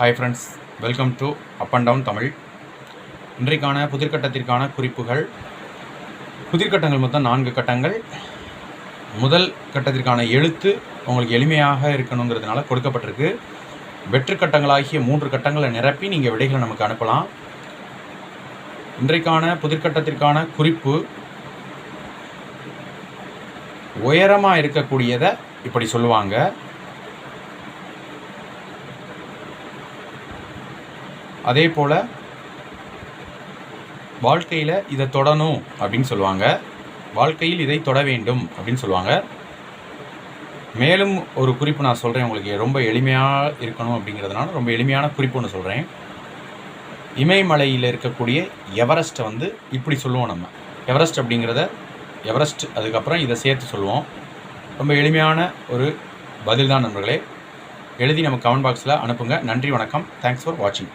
Hi friends welcome to up and down Tamil இன்றைக்கான புதிர்கட்டத்திற்கான குறிப்புகள். புதிர்கட்டங்கள் மொத்தம் நான்கு கட்டங்கள். முதல் கட்டத்திற்கான எழுத்து உங்களுக்கு எளிமையாக இருக்கணுங்கிறதுனால கொடுக்கப்பட்டிருக்கு. வெற்று கட்டங்களாகிய மூன்று கட்டங்களை நிரப்பி நீங்கள் விடைகளை நமக்கு அனுப்பலாம். இன்றைக்கான புதிர்கட்டத்திற்கான குறிப்பு. உயரமாக இருக்கக்கூடியதை இப்படி சொல்லுவாங்க. அதே போல் வாழ்க்கையில் இதை தொடணும் அப்படின்னு சொல்லுவாங்க. வாழ்க்கையில் இதை தொட வேண்டும் அப்படின்னு சொல்லுவாங்க. மேலும் ஒரு குறிப்பு நான் சொல்கிறேன் உங்களுக்கு ரொம்ப எளிமையாக இருக்கணும் அப்படிங்கிறதுனால ரொம்ப எளிமையான குறிப்பு ஒன்று சொல்கிறேன் இமயமலையில் இருக்கக்கூடிய எவரெஸ்ட்டை வந்து இப்படி சொல்லுவோம் நம்ம. எவரெஸ்ட் அப்படிங்கிறத எவரெஸ்ட் அதுக்கப்புறம் இதை சேர்த்து சொல்லுவோம். ரொம்ப எளிமையான ஒரு பதில் தான் நண்பர்களே. எழுதி நம்ம கமெண்ட் பாக்ஸில் அனுப்புங்க. நன்றி வணக்கம். தேங்க்ஸ் ஃபார் வாட்சிங்